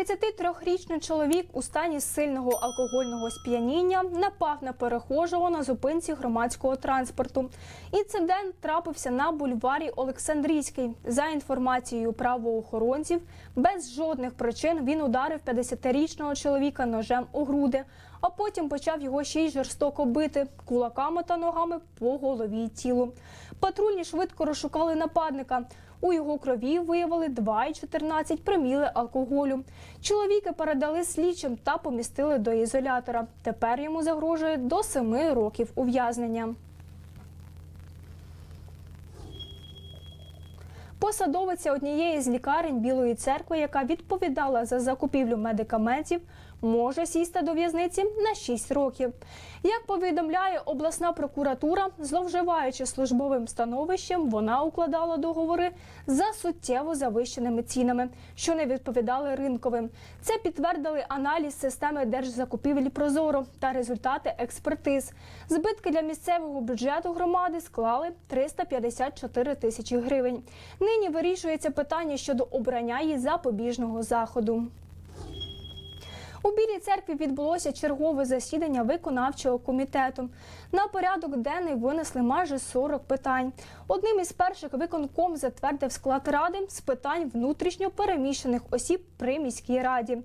33-річний чоловік у стані сильного алкогольного сп'яніння напав на перехожого на зупинці громадського транспорту. Інцидент трапився на бульварі Олександрійський. За інформацією правоохоронців, без жодних причин він ударив 50-річного чоловіка ножем у груди, а потім почав його ще й жорстоко бити кулаками та ногами по голові й тілу. Патрульні швидко розшукали нападника. У його крові виявили 2,14 проміли алкоголю. Чоловіка передали слідчим та помістили до ізолятора. Тепер йому загрожує до 7 років ув'язнення. Посадовиця однієї з лікарень Білої церкви, яка відповідала за закупівлю медикаментів, може сісти до в'язниці на 6 років. Як повідомляє обласна прокуратура, зловживаючи службовим становищем, вона укладала договори за суттєво завищеними цінами, що не відповідали ринковим. Це підтвердили аналіз системи держзакупівель Прозоро та результати експертиз. Збитки для місцевого бюджету громади склали 354 тисячі гривень. Нині вирішується питання щодо обрання їй запобіжного заходу. У Білій церкві відбулося чергове засідання виконавчого комітету. На порядок денний винесли майже 40 питань. Одним із перших виконком затвердив склад ради з питань внутрішньо переміщених осіб при міській раді.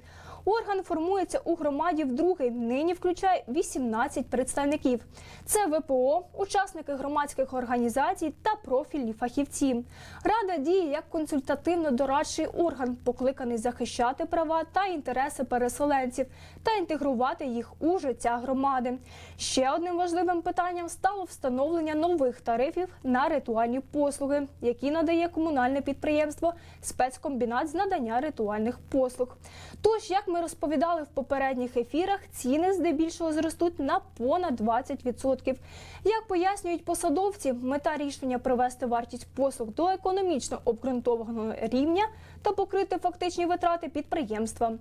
Орган формується у громаді вдруге. Нині включає 18 представників. Це ВПО, учасники громадських організацій та профільні фахівці. Рада діє як консультативно-дорадчий орган, покликаний захищати права та інтереси переселенців та інтегрувати їх у життя громади. Ще одним важливим питанням стало встановлення нових тарифів на ритуальні послуги, які надає комунальне підприємство спецкомбінат з надання ритуальних послуг. Тож, як ми розповідали в попередніх ефірах, ціни здебільшого зростуть на понад 20%. Як пояснюють посадовці, мета рішення привести вартість послуг до економічно обґрунтованого рівня та покрити фактичні витрати підприємства.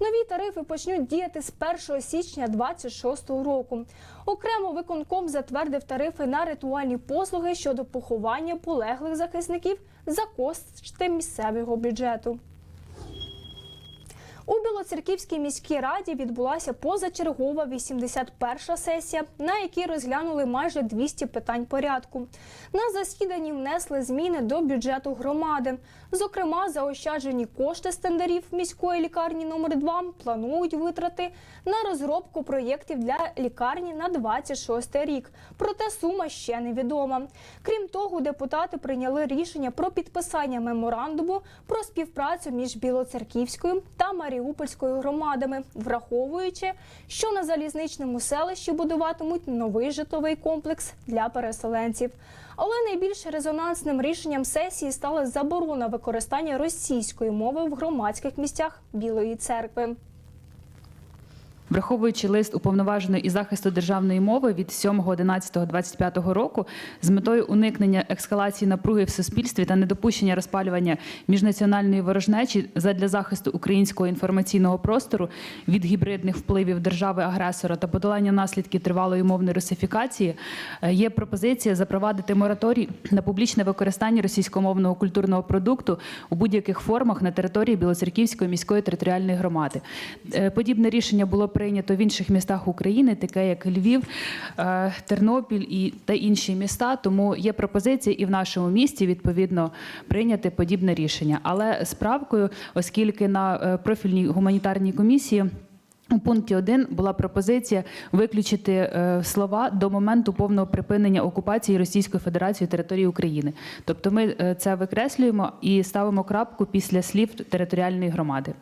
Нові тарифи почнуть діяти з 1 січня 2026 року. Окремо виконком затвердив тарифи на ритуальні послуги щодо поховання полеглих захисників за кошти місцевого бюджету. У Білоцерківській міській раді відбулася позачергова 81-ша сесія, на якій розглянули майже 200 питань порядку. На засіданні внесли зміни до бюджету громади. Зокрема, заощаджені кошти з міської лікарні номер 2 планують витрати на розробку проєктів для лікарні на 26 рік. Проте сума ще невідома. Крім того, депутати прийняли рішення про підписання меморандуму про співпрацю між Білоцерківською та Маріупольською громадами, враховуючи, що на залізничному селищі будуватимуть новий житловий комплекс для переселенців. Але найбільш резонансним рішенням сесії стала заборона використання російської мови в громадських місцях Білої церкви. Враховуючи лист уповноваженої із захисту державної мови від 7.11.25 року з метою уникнення ескалації напруги в суспільстві та недопущення розпалювання міжнаціональної ворожнечі задля захисту українського інформаційного простору від гібридних впливів держави-агресора та подолання наслідків тривалої мовної русифікації, е, є пропозиція запровадити мораторій на публічне використання російськомовного культурного продукту у будь-яких формах на території Білоцерківської міської територіальної громади. Е, Подібне рішення було прийнято в інших містах України, таке як Львів, е, Тернопіль і та інші міста. Тому є пропозиція і в нашому місті відповідно прийняти подібне рішення. Але з правкою, оскільки на е, профільній гуманітарній комісії. У пункті 1 була пропозиція виключити е, слова до моменту повного припинення окупації Російської Федерації території України. Тобто ми це викреслюємо і ставимо крапку після слів територіальної громади.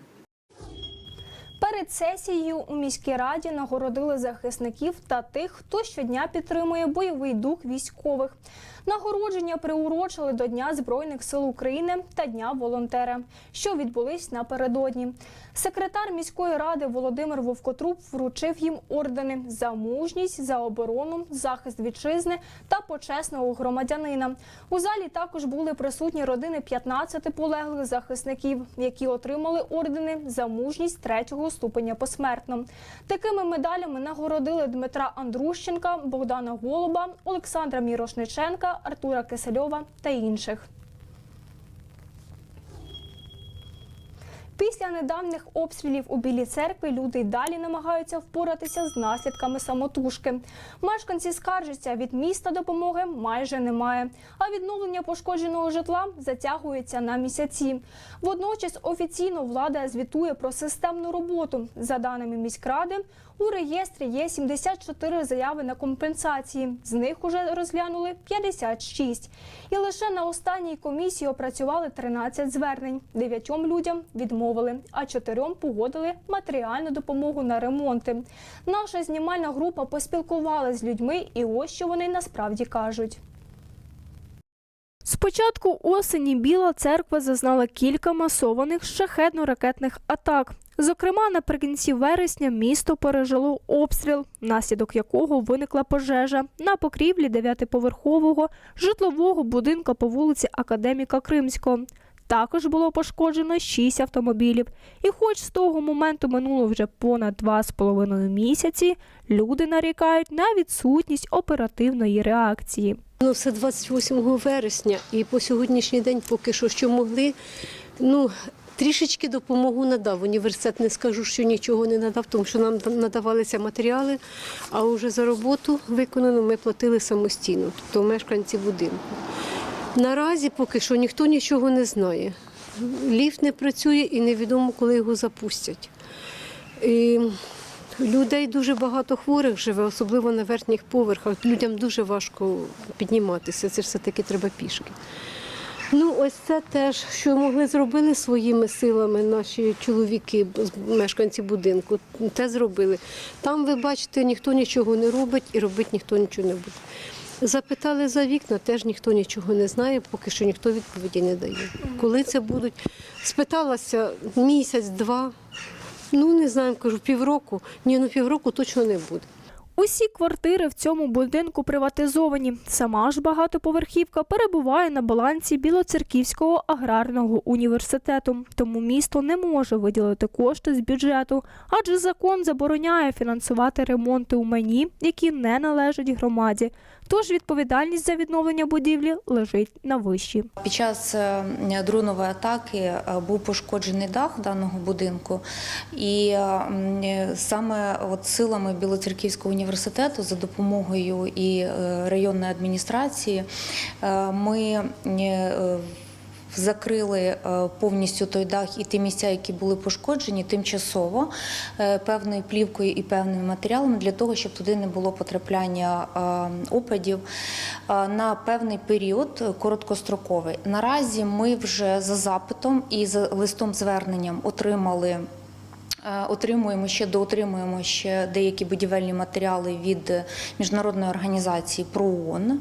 Перед сесією у міській раді нагородили захисників та тих, хто щодня підтримує бойовий дух військових. Нагородження приурочили до Дня Збройних сил України та Дня волонтера, що відбулись напередодні. Секретар міської ради Володимир Вовкотруб вручив їм ордени за мужність, за оборону, захист вітчизни та почесного громадянина. У залі також були присутні родини 15 полеглих захисників, які отримали ордени за мужність третього ступеня посмертно. Такими медалями нагородили Дмитра Андрущенка, Богдана Голуба, Олександра Мірошниченка, Артура Кисельова та інших. Після недавніх обстрілів у Білій церкві люди й далі намагаються впоратися з наслідками самотужки. Мешканці скаржаться, від міста допомоги майже немає, а відновлення пошкодженого житла затягується на місяці. Водночас офіційно влада звітує про системну роботу. За даними міськради, у реєстрі є 74 заяви на компенсації. З них уже розглянули 56. І лише на останній комісії опрацювали 13 звернень. Дев'ятьом людям відмовили, а чотирьом погодили матеріальну допомогу на ремонти. Наша знімальна група поспілкувалася з людьми, і ось що вони насправді кажуть. З початку осені Біла церква зазнала кілька масованих шахетно-ракетних атак. Зокрема, наприкінці вересня місто пережило обстріл, внаслідок якого виникла пожежа на покрівлі дев'ятиповерхового житлового будинку по вулиці Академіка Кримського. Також було пошкоджено шість автомобілів. І хоч з того моменту минуло вже понад два з половиною місяці, люди нарікають на відсутність оперативної реакції. Ну, все 28 вересня і по сьогоднішній день поки що, що могли, ну, трішечки допомогу надав. Університет не скажу, що нічого не надав, тому що нам надавалися матеріали, а вже за роботу виконану ми платили самостійно, тобто мешканці будинку. Наразі поки що ніхто нічого не знає. Ліфт не працює і невідомо, коли його запустять. І Людей дуже багато хворих живе, особливо на верхніх поверхах. Людям дуже важко підніматися, це все-таки треба пішки. Ну, ось це теж, що могли зробили своїми силами наші чоловіки, мешканці будинку, те зробили. Там, ви бачите, ніхто нічого не робить і робити ніхто нічого не буде. Запитали за вікна, теж ніхто нічого не знає, поки що ніхто відповіді не дає. Коли це будуть? Спиталася місяць-два. Ну, не знаю, кажу, півроку. Ні, ну півроку точно не буде. Усі квартири в цьому будинку приватизовані. Сама ж багатоповерхівка перебуває на балансі Білоцерківського аграрного університету, тому місто не може виділити кошти з бюджету, адже закон забороняє фінансувати ремонти у майні, які не належать громаді. Тож відповідальність за відновлення будівлі лежить на вищі. Під час е, дронової атаки е, був пошкоджений дах даного будинку, і е, саме от силами Білоцерківського університету за допомогою і районної адміністрації ми Закрили е, повністю той дах і ті місця, які були пошкоджені, тимчасово е, певною плівкою і певними матеріалами для того, щоб туди не було потрапляння е, опадів на певний період короткостроковий. Наразі ми вже за запитом і за листом зверненням отримали. Е, Отримуємо ще доотримуємо ще деякі будівельні матеріали від міжнародної організації ПРООН. Е,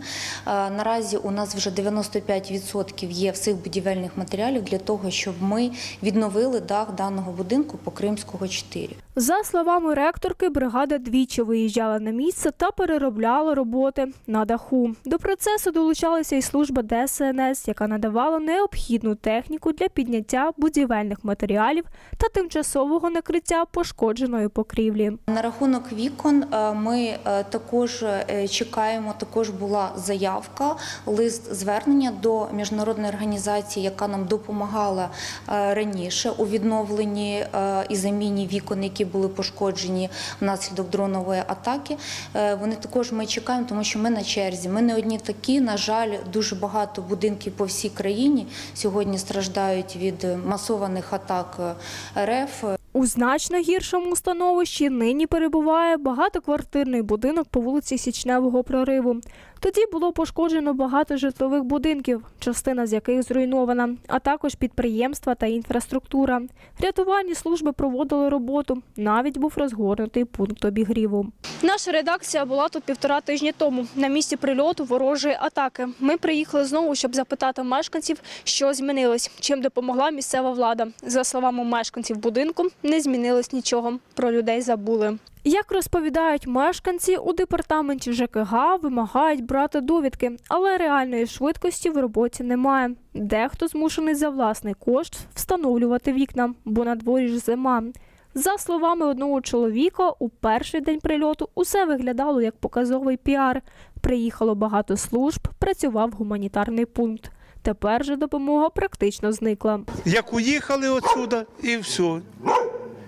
Наразі у нас вже 95% є всіх будівельних матеріалів для того, щоб ми відновили дах даного будинку по Кримського 4. За словами ректорки, бригада двічі виїжджала на місце та переробляла роботи на даху. До процесу долучалася і служба ДСНС, яка надавала необхідну техніку для підняття будівельних матеріалів та тимчасового накриття пошкодженої покрівлі. На рахунок вікон е, ми е, також е, чекаємо. Також була заявка, лист звернення до міжнародної організації, яка нам допомагала раніше у відновленні і заміні вікон, які були пошкоджені внаслідок дронової атаки. Вони також ми чекаємо, тому що ми на черзі. Ми не одні такі. На жаль, дуже багато будинків по всій країні сьогодні страждають від масованих атак РФ. У значно гіршому становищі нині перебуває багатоквартирний будинок по вулиці Січневого прориву. Тоді було пошкоджено багато житлових будинків, частина з яких зруйнована, а також підприємства та інфраструктура. Рятувальні служби проводили роботу. Навіть був розгорнутий пункт обігріву. Наша редакція була тут півтора тижні тому на місці прильоту ворожої атаки. Ми приїхали знову, щоб запитати мешканців, що змінилось, чим допомогла місцева влада. За словами мешканців будинку, не змінилось нічого. Про людей забули. Як розповідають мешканці, у департаменті ЖКГ вимагають брати довідки, але реальної швидкості в роботі немає. Дехто змушений за власний кошт встановлювати вікна, бо на дворі ж зима. За словами одного чоловіка, у перший день прильоту усе виглядало як показовий піар. Приїхало багато служб, працював гуманітарний пункт. Тепер же допомога практично зникла. Як уїхали отсюда, і все.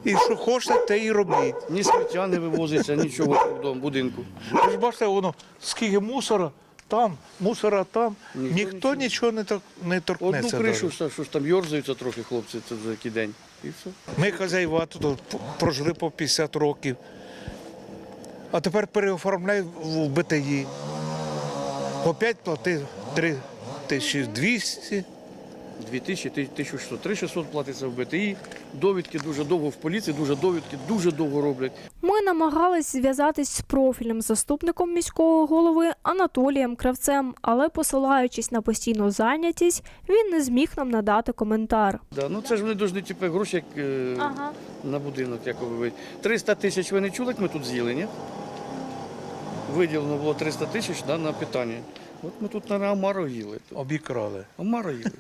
І що хочете, те і робіть. Ні сміття не вивозиться, нічого в будинку. Ви ж бачите, воно скільки мусора там, мусора там. Ніхто Ніхто нічого не, тор- не Одну кришу, даже. що, ж там йорзаються трохи хлопці, це за який день. І все. Ми хазяїва тут прожили по 50 років. А тепер переоформляють в БТІ. Опять плати 3200. 2000, 1600, 3600 платиться в БТІ, довідки дуже довго в поліції, дуже довідки, дуже довго роблять. Ми намагались зв'язатись з профільним заступником міського голови Анатолієм Кравцем, але посилаючись на постійну зайнятість, він не зміг нам надати коментар. Да, ну це ж вони повинні типу, гроші як, е, Ага. на будинок, як ви 300 тисяч ви не чули, як ми тут з'їли, ні? Виділено було 300 тисяч да, на питання. От ми тут на Омару їли. Обікрали. Омару їли.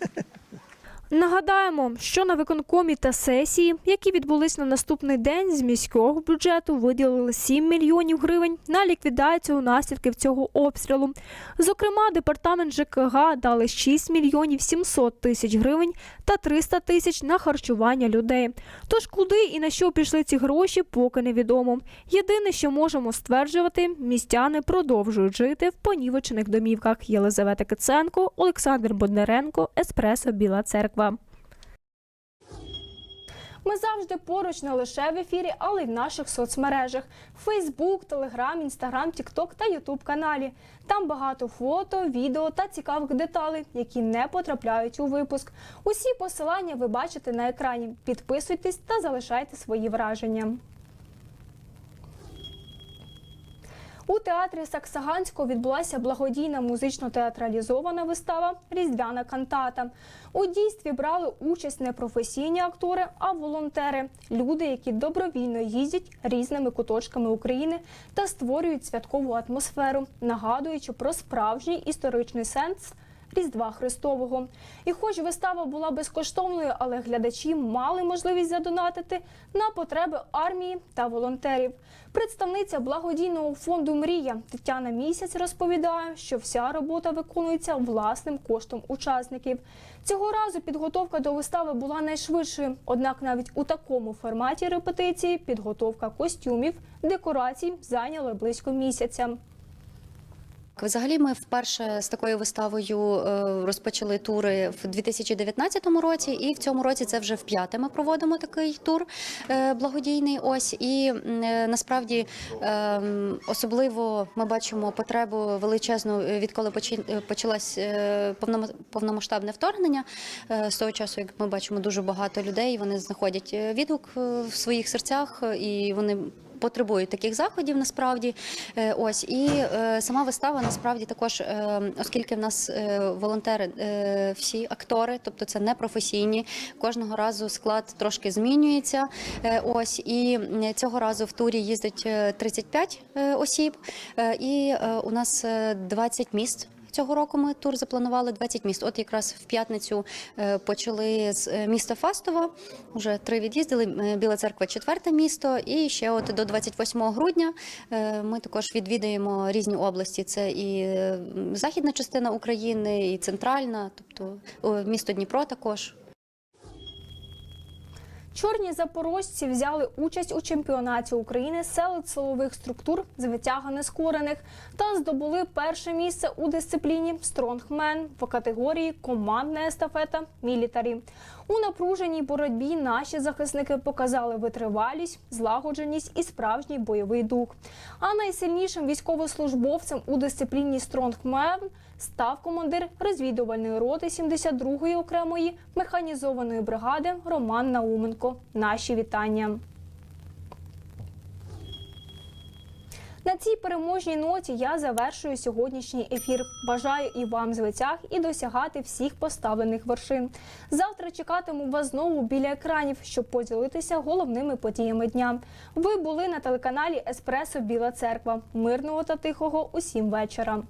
Нагадаємо, що на виконкомі та сесії, які відбулись на наступний день, з міського бюджету виділили 7 мільйонів гривень на ліквідацію наслідків цього обстрілу. Зокрема, департамент ЖКГ дали 6 мільйонів 700 тисяч гривень та 300 тисяч на харчування людей. Тож куди і на що пішли ці гроші, поки невідомо. Єдине, що можемо стверджувати, містяни продовжують жити в понівечених домівках. Єлизавета Киценко, Олександр Боднаренко, Еспресо Біла Церква. Ми завжди поруч не лише в ефірі, але й в наших соцмережах: Фейсбук, Телеграм, Інстаграм, Тікток та Ютуб каналі. Там багато фото, відео та цікавих деталей, які не потрапляють у випуск. Усі посилання ви бачите на екрані. Підписуйтесь та залишайте свої враження. У театрі Саксаганського відбулася благодійна музично-театралізована вистава Різдвяна кантата. У дійстві брали участь не професійні актори, а волонтери люди, які добровільно їздять різними куточками України та створюють святкову атмосферу, нагадуючи про справжній історичний сенс. Різдва Христового. І хоч вистава була безкоштовною, але глядачі мали можливість задонатити на потреби армії та волонтерів. Представниця благодійного фонду Мрія Тетяна Місяць розповідає, що вся робота виконується власним коштом учасників. Цього разу підготовка до вистави була найшвидшою. Однак навіть у такому форматі репетиції підготовка костюмів, декорацій зайняла близько місяця. Взагалі, ми вперше з такою виставою е, розпочали тури в 2019 році, і в цьому році це вже в п'яте. Ми проводимо такий тур е, благодійний. Ось і е, насправді е, особливо ми бачимо потребу величезну, відколи почалось повномасштабне вторгнення. З того часу, як ми бачимо, дуже багато людей вони знаходять відгук в своїх серцях, і вони потребують таких заходів насправді. Е, Ось і е, сама вистава насправді також, е, оскільки в нас волонтери всі актори, тобто це не професійні. Кожного разу склад трошки змінюється. Ось і цього разу в турі їздить е, 35 е, осіб, і у нас е, 20 міст. Цього року ми тур запланували 20 міст. От якраз в п'ятницю е, почали з е, міста Фастова. Вже три від'їздили. Е, Біла церква четверте місто. І ще от до 28 грудня ми також відвідаємо різні області. Це і західна частина України, і центральна, тобто місто Дніпро також. Чорні запорожці взяли участь у чемпіонаті України серед силових структур з витяга нескорених та здобули перше місце у дисципліні Стронгмен в категорії Командна естафета Мілітарі. У напруженій боротьбі наші захисники показали витривалість, злагодженість і справжній бойовий дух. А найсильнішим військовослужбовцем у дисципліні Стронгмен став командир розвідувальної роти 72-ї окремої механізованої бригади Роман Науменко. Наші вітання. На цій переможній ноті я завершую сьогоднішній ефір. Бажаю і вам звитяг і досягати всіх поставлених вершин. Завтра чекатиму вас знову біля екранів, щоб поділитися головними подіями дня. Ви були на телеканалі Еспресо Біла Церква. Мирного та тихого усім вечора.